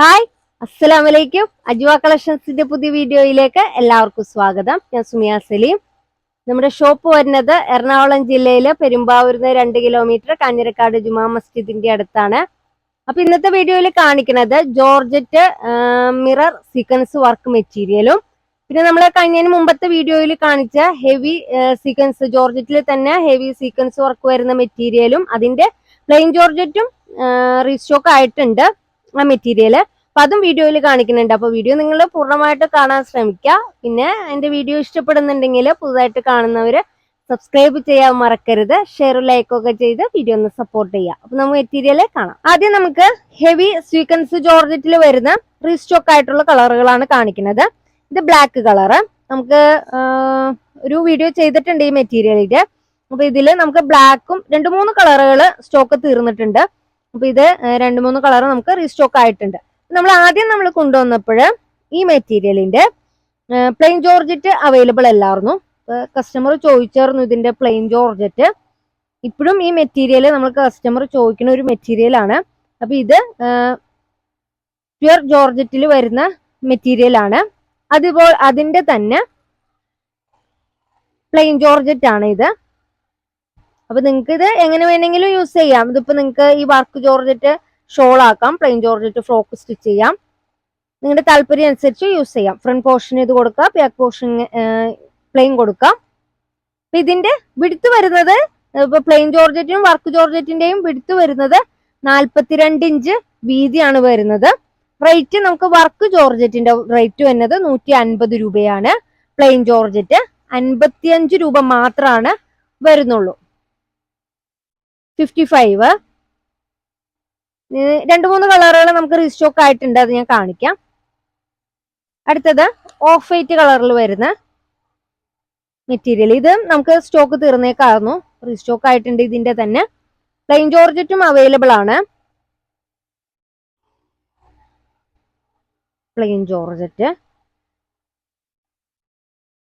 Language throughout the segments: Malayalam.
ഹായ് അസ്സലാം വലൈക്കും അജ്വ കളക്ഷൻസിന്റെ പുതിയ വീഡിയോയിലേക്ക് എല്ലാവർക്കും സ്വാഗതം. ഞാൻ സുമിയ സലീം. നമ്മുടെ ഷോപ്പ് വരുന്നത് എറണാകുളം ജില്ലയിലെ പെരുമ്പാവൂരിന്ന് രണ്ട് കിലോമീറ്റർ കാഞ്ഞിരക്കാട് ജുമാ മസ്ജിദിന്റെ അടുത്താണ്. അപ്പൊ ഇന്നത്തെ വീഡിയോയിൽ കാണിക്കുന്നത് ജോർജറ്റ് മിറർ സീക്വൻസ് വർക്ക് മെറ്റീരിയലും. പിന്നെ നമ്മൾ കഴിഞ്ഞതിന് മുമ്പത്തെ വീഡിയോയിൽ കാണിച്ച ഹെവി സീക്വൻസ് ജോർജറ്റിൽ തന്നെ ഹെവി സീക്വൻസ് വർക്ക് വരുന്ന മെറ്റീരിയലും അതിന്റെ പ്ലെയിൻ ജോർജറ്റും റീസ്റ്റോക്ക് ആയിട്ടുണ്ട്. ആ മെറ്റീരിയൽ അപ്പൊ അതും വീഡിയോയിൽ കാണിക്കുന്നുണ്ട്. അപ്പൊ വീഡിയോ നിങ്ങൾ പൂർണമായിട്ട് കാണാൻ ശ്രമിക്കുക. പിന്നെ എന്റെ വീഡിയോ ഇഷ്ടപ്പെടുന്നുണ്ടെങ്കിൽ പുതുതായിട്ട് കാണുന്നവര് സബ്സ്ക്രൈബ് ചെയ്യാൻ മറക്കരുത്. ഷെയർ ലൈക്ക് ഒക്കെ ചെയ്ത് വീഡിയോ ഒന്ന് സപ്പോർട്ട് ചെയ്യുക. അപ്പൊ നമുക്ക് മെറ്റീരിയൽ കാണാം. ആദ്യം നമുക്ക് ഹെവി സ്വീക്കൻസ് ജോർജറ്റിൽ വരുന്ന റീസ്റ്റോക്ക് ആയിട്ടുള്ള കളറുകളാണ് കാണിക്കുന്നത്. ഇത് ബ്ലാക്ക് കളറ് നമുക്ക് ഒരു വീഡിയോ ചെയ്തിട്ടുണ്ട് ഈ മെറ്റീരിയലിന്റെ അപ്പൊ ഇതിൽ നമുക്ക് ബ്ലാക്കും രണ്ട് മൂന്ന് കളറുകൾ സ്റ്റോക്ക് തീർന്നിട്ടുണ്ട്. അപ്പൊ ഇത് രണ്ട് മൂന്ന് കളർ നമുക്ക് റീസ്റ്റോക്ക് ആയിട്ടുണ്ട്. നമ്മൾ ആദ്യം നമ്മൾ കൊണ്ടുവന്നപ്പോൾ ഈ മെറ്റീരിയലിന്റെ പ്ലെയിൻ ജോർജറ്റ് അവൈലബിൾ അല്ലായിരുന്നു. കസ്റ്റമർ ചോദിച്ചായിരുന്നു ഇതിന്റെ പ്ലെയിൻ ജോർജറ്റ് ഇപ്പോഴും ഈ മെറ്റീരിയൽ നമ്മൾ കസ്റ്റമർ ചോദിക്കുന്ന ഒരു മെറ്റീരിയലാണ് അപ്പൊ ഇത് പ്യുർ ജോർജറ്റിൽ വരുന്ന മെറ്റീരിയലാണ് അതുപോലെ അതിന്റെ തന്നെ പ്ലെയിൻ ജോർജറ്റ് ആണ് ഇത്. അപ്പൊ നിങ്ങൾക്ക് ഇത് എങ്ങനെ വേണമെങ്കിലും യൂസ് ചെയ്യാം. ഇതിപ്പോ നിങ്ങൾക്ക് ഈ വർക്ക് ജോർജറ്റ് ഷോൾ ആക്കാം പ്ലെയിൻ ജോർജറ്റ് ഫ്രോക്ക് സ്റ്റിച്ച് ചെയ്യാം. നിങ്ങളുടെ താല്പര്യം അനുസരിച്ച് യൂസ് ചെയ്യാം. ഫ്രണ്ട് പോർഷൻ ഇത് കൊടുക്കുക ബാക്ക് പോർഷൻ പ്ലെയിൻ കൊടുക്കാം. അപ്പൊ ഇതിന്റെ വിടുത്ത് വരുന്നത് ഇപ്പൊ പ്ലെയിൻ ജോർജറ്റിനും വർക്ക് ജോർജറ്റിന്റെയും വിടുത്ത് വരുന്നത് നാൽപ്പത്തിരണ്ട് ഇഞ്ച് വീതിയാണ് വരുന്നത്. റേറ്റ് നമുക്ക് വർക്ക് ജോർജറ്റിന്റെ റേറ്റ് വരുന്നത് നൂറ്റി അൻപത് രൂപയാണ്. പ്ലെയിൻ ജോർജറ്റ് അൻപത്തിയഞ്ച് രൂപ മാത്രമാണ് വരുന്നുള്ളൂ. ഫിഫ്റ്റി ഫൈവ് രണ്ട് മൂന്ന് കളറുകൾ നമുക്ക് റീസ്റ്റോക്ക് ആയിട്ടുണ്ട് അത് ഞാൻ കാണിക്കാം. അടുത്തത് ഓഫ് വൈറ്റ് കളറിൽ വരുന്ന മെറ്റീരിയൽ ഇത് നമുക്ക് സ്റ്റോക്ക് തീർന്നേക്കായിരുന്നു റീസ്റ്റോക്ക് ആയിട്ടുണ്ട് ഇതിന്റെ തന്നെ. പ്ലെയിൻ ജോർജറ്റും അവൈലബിൾ ആണ്. പ്ലെയിൻ ജോർജറ്റ്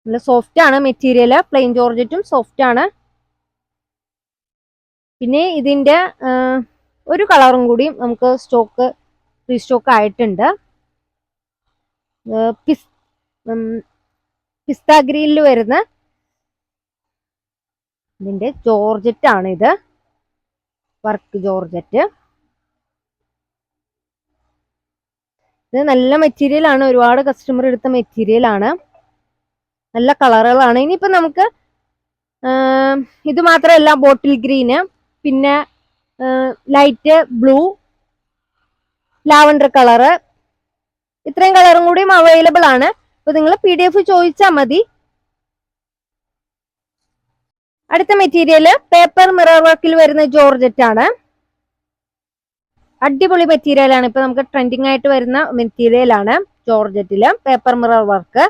നല്ല സോഫ്റ്റ് ആണ് മെറ്റീരിയൽ പ്ലെയിൻ ജോർജറ്റും സോഫ്റ്റ് ആണ്. പിന്നെ ഇതിന്റെ ഒരു കളറും കൂടി നമുക്ക് സ്റ്റോക്ക് റീസ്റ്റോക്ക് ആയിട്ടുണ്ട്. പിസ് പിസ്ത ഗ്രീനിൽ വരുന്ന ഇതിന്റെ ജോർജറ്റ് ആണ് ഇത്. Work georgette. ഇത് നല്ല മെറ്റീരിയൽ ആണ്. ഒരുപാട് കസ്റ്റമർ എടുത്ത മെറ്റീരിയൽ ആണ്. നല്ല കളറുകളാണ്. ഇനിയിപ്പോൾ നമുക്ക് ഇത് മാത്രമല്ല ബോട്ടിൽ ഗ്രീന്. പിന്നെ ലൈറ്റ് ബ്ലൂ ലാവണ്ടർ കളറ്. ഇത്രയും കളറും കൂടിയും അവൈലബിൾ ആണ്. അപ്പൊ നിങ്ങൾ പി ഡി എഫ് ചോദിച്ചാൽ മതി. അടുത്ത മെറ്റീരിയൽ പേപ്പർ മിറർ വർക്കിൽ വരുന്ന ജോർജറ്റ് ആണ്. അടിപൊളി മെറ്റീരിയൽ ആണ് ഇപ്പൊ നമുക്ക് ട്രെൻഡിങ് ആയിട്ട് വരുന്ന മെറ്റീരിയൽ ആണ് ജോർജറ്റിൽ പേപ്പർ മിറർ വർക്ക്.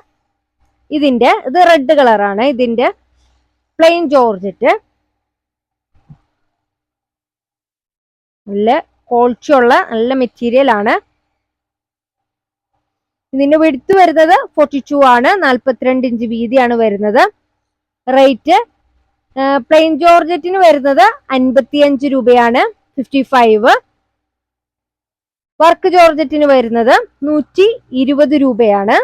ഇതിന്റെ ഇത് റെഡ് കളറാണ്. ഇതിന്റെ പ്ലെയിൻ ജോർജറ്റ്. നല്ല ക്വാളിറ്റി ഉള്ള നല്ല മെറ്റീരിയൽ ആണ്. ഇതിന്റെ വെടുത്ത് വരുന്നത് ഫോർട്ടി ടു ആണ്. നാൽപ്പത്തിരണ്ട് ഇഞ്ച് വീതിയാണ് വരുന്നത്. റേറ്റ് പ്ലെയിൻ ജോർജറ്റിന് വരുന്നത് അൻപത്തിയഞ്ച് രൂപയാണ്. ഫിഫ്റ്റി ഫൈവ് വർക്ക് ജോർജറ്റിന് വരുന്നത് നൂറ്റി ഇരുപത് രൂപയാണ്.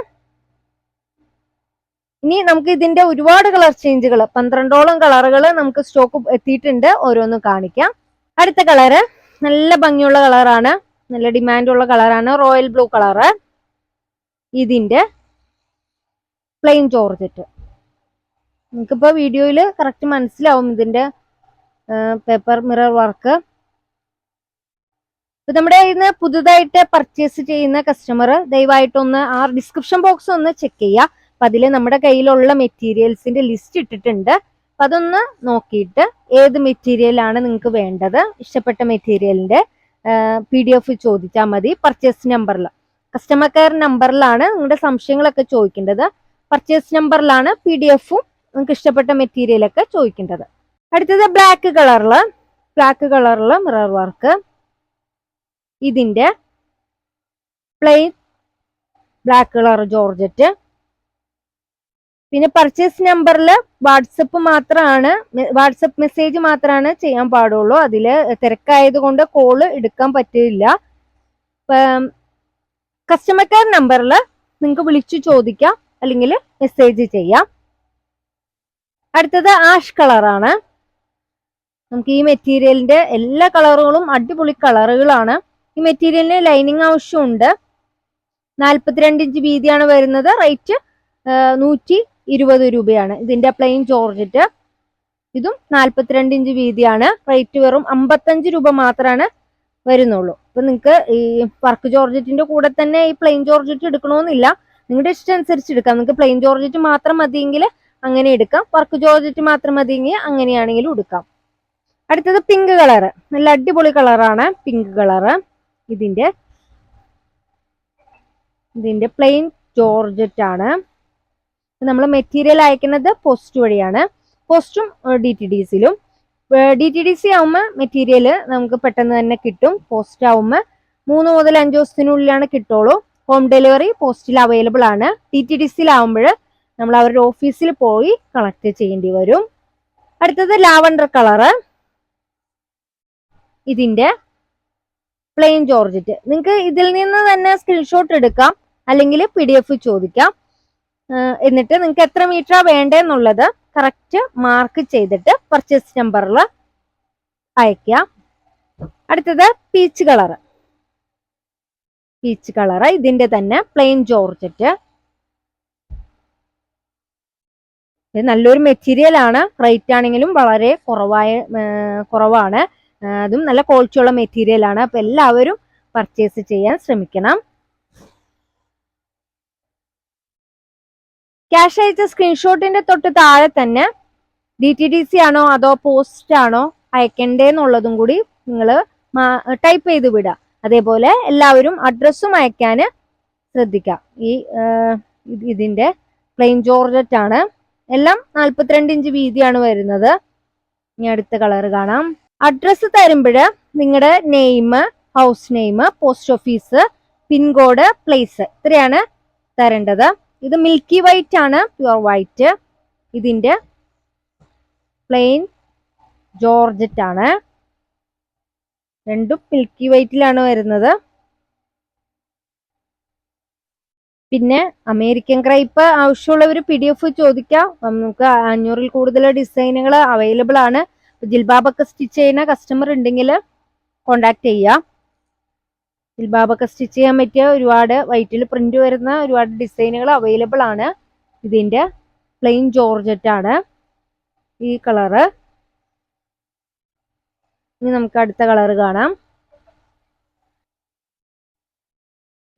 ഇനി നമുക്ക് ഇതിന്റെ ഒരുപാട് കളർ ചേഞ്ചുകൾ പന്ത്രണ്ടോളം കളറുകൾ നമുക്ക് സ്റ്റോക്ക് എത്തിയിട്ടുണ്ട്. ഓരോന്നും കാണിക്കാം. അടുത്ത കളറ് നല്ല ഭംഗിയുള്ള കളറാണ്. നല്ല ഡിമാൻഡുള്ള കളറാണ്. Royal blue colour. ഇതിന്റെ പ്ലെയിൻ ജോർജറ്റ്. നിങ്ങൾക്കിപ്പോ വീഡിയോയിൽ കറക്റ്റ് മനസ്സിലാവും ഇതിന്റെ പേപ്പർ മിറർ വർക്ക്. ഇപ്പൊ നമ്മുടെ ഇന്ന് പുതുതായിട്ട് പർച്ചേസ് ചെയ്യുന്ന കസ്റ്റമർ ദയവായിട്ടൊന്ന് ആ ഡിസ്ക്രിപ്ഷൻ ബോക്സ് ഒന്ന് ചെക്ക് ചെയ്യുക അപ്പൊ അതിൽ നമ്മുടെ കയ്യിലുള്ള മെറ്റീരിയൽസിന്റെ ലിസ്റ്റ് ഇട്ടിട്ടുണ്ട്. അപ്പൊ അതൊന്ന് നോക്കിയിട്ട് ഏത് മെറ്റീരിയൽ ആണ് നിങ്ങൾക്ക് വേണ്ടത്? ഇഷ്ടപ്പെട്ട മെറ്റീരിയലിന്റെ പി ഡി എഫ് ചോദിച്ചാൽ മതി. പർച്ചേസ് നമ്പറിൽ കസ്റ്റമർ കെയർ നമ്പറിലാണ് നിങ്ങളുടെ സംശയങ്ങളൊക്കെ ചോദിക്കേണ്ടത്. പർച്ചേസ് നമ്പറിലാണ് പി ഡി എഫും നിങ്ങൾക്ക് ഇഷ്ടപ്പെട്ട മെറ്റീരിയലൊക്കെ ചോദിക്കേണ്ടത്. അടുത്തത് ബ്ലാക്ക് കളറിൽ ബ്ലാക്ക് കളറിൽ മിറർ വർക്ക് ഇതിന്റെ പ്ലെയിൻ ബ്ലാക്ക് കളർ ജോർജറ്റ്. പിന്നെ പർച്ചേസ് നമ്പറിൽ വാട്സപ്പ് മാത്രമാണ് വാട്സപ്പ് മെസ്സേജ് മാത്രമാണ് ചെയ്യാൻ പാടുള്ളൂ. അതിൽ തിരക്കായതുകൊണ്ട് കോൾ എടുക്കാൻ പറ്റില്ല. കസ്റ്റമർ കെയർ നമ്പറിൽ നിങ്ങൾക്ക് വിളിച്ചു ചോദിക്കാം അല്ലെങ്കിൽ മെസ്സേജ് ചെയ്യാം. അടുത്തത് ആഷ് കളറാണ് നമുക്ക് ഈ മെറ്റീരിയലിന്റെ എല്ലാ കളറുകളും അടിപൊളി കളറുകളാണ് ഈ മെറ്റീരിയലിന് ലൈനിങ് ആവശ്യമുണ്ട്. നാൽപ്പത്തിരണ്ട് ഇഞ്ച് വീതിയാണ് വരുന്നത്. റേറ്റ് നൂറ്റി ഇരുപത് രൂപയാണ്. ഇതിന്റെ പ്ലെയിൻ ജോർജറ്റ് ഇതും നാൽപ്പത്തിരണ്ട് ഇഞ്ച് വീതിയാണ്. റേറ്റ് വെറും അമ്പത്തഞ്ച് രൂപ മാത്രമാണ് വരുന്നുള്ളൂ. അപ്പൊ നിങ്ങൾക്ക് ഈ വർക്ക് ജോർജറ്റിന്റെ കൂടെ തന്നെ ഈ പ്ലെയിൻ ജോർജറ്റ് എടുക്കണമെന്നില്ല നിങ്ങളുടെ ഇഷ്ടം അനുസരിച്ച് എടുക്കാം. നിങ്ങൾക്ക് പ്ലെയിൻ ജോർജറ്റ് മാത്രം മതിയെങ്കിൽ അങ്ങനെ എടുക്കാം. വർക്ക് ജോർജറ്റ് മാത്രം മതിയെങ്കിൽ അങ്ങനെയാണെങ്കിലും എടുക്കാം. അടുത്തത് പിങ്ക് കളറ് നല്ല അടിപൊളി കളറാണ് പിങ്ക് കളറ് ഇതിന്റെ ഇതിന്റെ പ്ലെയിൻ ജോർജറ്റ് ആണ്. നമ്മൾ മെറ്റീരിയൽ അയക്കുന്നത് പോസ്റ്റ് വഴിയാണ്. പോസ്റ്റും ഡി ടി ഡി സിയിലും ഡി ടി ഡി സി ആവുമ്പോൾ മെറ്റീരിയൽ നമുക്ക് പെട്ടെന്ന് തന്നെ കിട്ടും. പോസ്റ്റ് ആവുമ്പോൾ മൂന്ന് മുതൽ അഞ്ച് ദിവസത്തിനുള്ളിലാണ് കിട്ടുള്ളൂ. ഹോം ഡെലിവറി പോസ്റ്റിൽ അവൈലബിൾ ആണ്. ടി ടി ഡി സിയിലാവുമ്പോൾ നമ്മൾ അവരുടെ ഓഫീസിൽ പോയി കളക്ട് ചെയ്യേണ്ടി വരും. അടുത്തത് ലാവണ്ടർ കളറ്. ഇതിന്റെ പ്ലെയിൻ ജോർജറ്റ് നിങ്ങൾക്ക് ഇതിൽ നിന്ന് തന്നെ സ്ക്രീൻഷോട്ട് എടുക്കാം. അല്ലെങ്കിൽ പി ഡി എഫ് ചോദിക്കാം. എന്നിട്ട് നിങ്ങൾക്ക് എത്ര മീറ്ററാണ് വേണ്ടതെന്നുള്ളത് കറക്റ്റ് മാർക്ക് ചെയ്തിട്ട് പർച്ചേസ് നമ്പറിൽ അയക്കുക അടുത്തത് പീച്ച് കളറ് പീച്ച് കളറ് ഇതിന്റെ തന്നെ പ്ലെയിൻ ജോർജറ്റ് ഇത് നല്ലൊരു മെറ്റീരിയൽ ആണ്. റേറ്റ് ആണെങ്കിലും വളരെ കുറവായ കുറവാണ്. അതും നല്ല ക്വാളിറ്റിയുള്ള മെറ്റീരിയൽ ആണ്. അപ്പൊ എല്ലാവരും പർച്ചേസ് ചെയ്യാൻ ശ്രമിക്കണം. ക്യാഷ് അയച്ച സ്ക്രീൻഷോട്ടിന്റെ തൊട്ട് താഴെ തന്നെ ഡി ടി ഡി സി ആണോ അതോ പോസ്റ്റ് ആണോ അയക്കണ്ടേന്നുള്ളതും കൂടി നിങ്ങൾ ടൈപ്പ് ചെയ്ത് വിടുക അതേപോലെ എല്ലാവരും അഡ്രസ്സും അയക്കാൻ ശ്രദ്ധിക്കാം. ഈ ഇതിന്റെ പ്ലെയിൻ ജോർജറ്റ് ആണ്. എല്ലാം നാൽപ്പത്തിരണ്ട് ഇഞ്ച് വീതിയാണ് വരുന്നത്. ഇനി അടുത്ത കളർ കാണാം. അഡ്രസ്സ് തരുമ്പോൾ നിങ്ങളുടെ name house name post office pincode place ഇത്രയാണ് തരേണ്ടത്. ഇത് മിൽക്കി വൈറ്റ് ആണ് പ്യുവർ വൈറ്റ് ഇതിന്റെ പ്ലെയിൻ ജോർജറ്റ് ആണ്. രണ്ടും മിൽക്കി വൈറ്റിലാണ് വരുന്നത്. പിന്നെ അമേരിക്കൻ ക്രൈപ്പ് ആവശ്യമുള്ളവർ പി ഡി എഫ് ചോദിക്കാം. നമുക്ക് അഞ്ഞൂറിൽ കൂടുതൽ ഡിസൈനുകൾ അവൈലബിൾ ആണ്. ജിൽബാബൊക്കെ സ്റ്റിച്ച് ചെയ്യുന്ന കസ്റ്റമർ ഉണ്ടെങ്കിൽ കോണ്ടാക്ട് ചെയ്യാം. ജിൽബാബൊക്കെ സ്റ്റിച്ച് ചെയ്യാൻ പറ്റിയ ഒരുപാട് വൈറ്റിൽ പ്രിന്റ് വരുന്ന ഒരുപാട് ഡിസൈനുകൾ അവൈലബിൾ ആണ്. ഇതിന്റെ പ്ലെയിൻ ജോർജറ്റ് ആണ് ഈ കളറ്. ഇനി നമുക്ക് അടുത്ത കളർ കാണാം.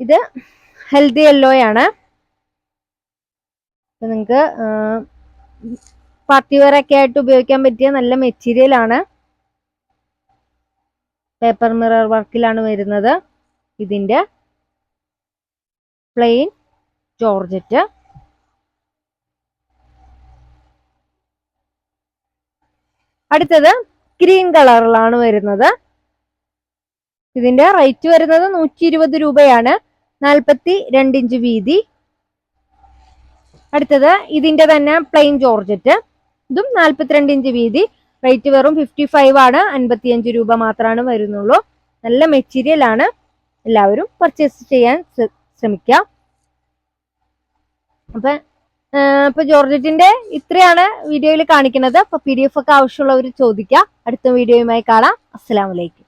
ഇത് ഹെൽത്തി യെല്ലോ ആണ്. നിങ്ങൾക്ക് പാർട്ടി വെയർ ഒക്കെ ആയിട്ട് ഉപയോഗിക്കാൻ പറ്റിയ നല്ല മെറ്റീരിയൽ ആണ്. പേപ്പർ മിറർ വർക്കിലാണ് വരുന്നത്. ഇതിന്റെ പ്ലെയിൻ ജോർജറ്റ് അടുത്തത് ഗ്രീൻ കളറിലാണ് വരുന്നത്. ഇതിന്റെ റേറ്റ് വരുന്നത് നൂറ്റി ഇരുപത് രൂപയാണ്. നാൽപ്പത്തി രണ്ട് ഇഞ്ച് വീതി. അടുത്തത് ഇതിന്റെ തന്നെ പ്ലെയിൻ ജോർജറ്റ് ഇതും നാൽപ്പത്തിരണ്ട് ഇഞ്ച് വീതി. റേറ്റ് വെറും ഫിഫ്റ്റി ഫൈവ് ആണ്. അൻപത്തിയഞ്ച് രൂപ മാത്രമാണ് വരുന്നുള്ളൂ. നല്ല മെറ്റീരിയൽ ആണ്. എല്ലാവരും പർച്ചേസ് ചെയ്യാൻ ശ്രമിക്കാം. ശ്രമിക്കുക അപ്പൊ ഇപ്പൊ ജോർജറ്റിന്റെ ഇത്രയാണ് വീഡിയോയിൽ കാണിക്കുന്നത്. അപ്പൊ പി ഡി എഫ് ഒക്കെ ആവശ്യമുള്ളവർ ചോദിക്കുക അടുത്ത വീഡിയോയുമായി കാണാം. അസ്സലാമലൈക്കും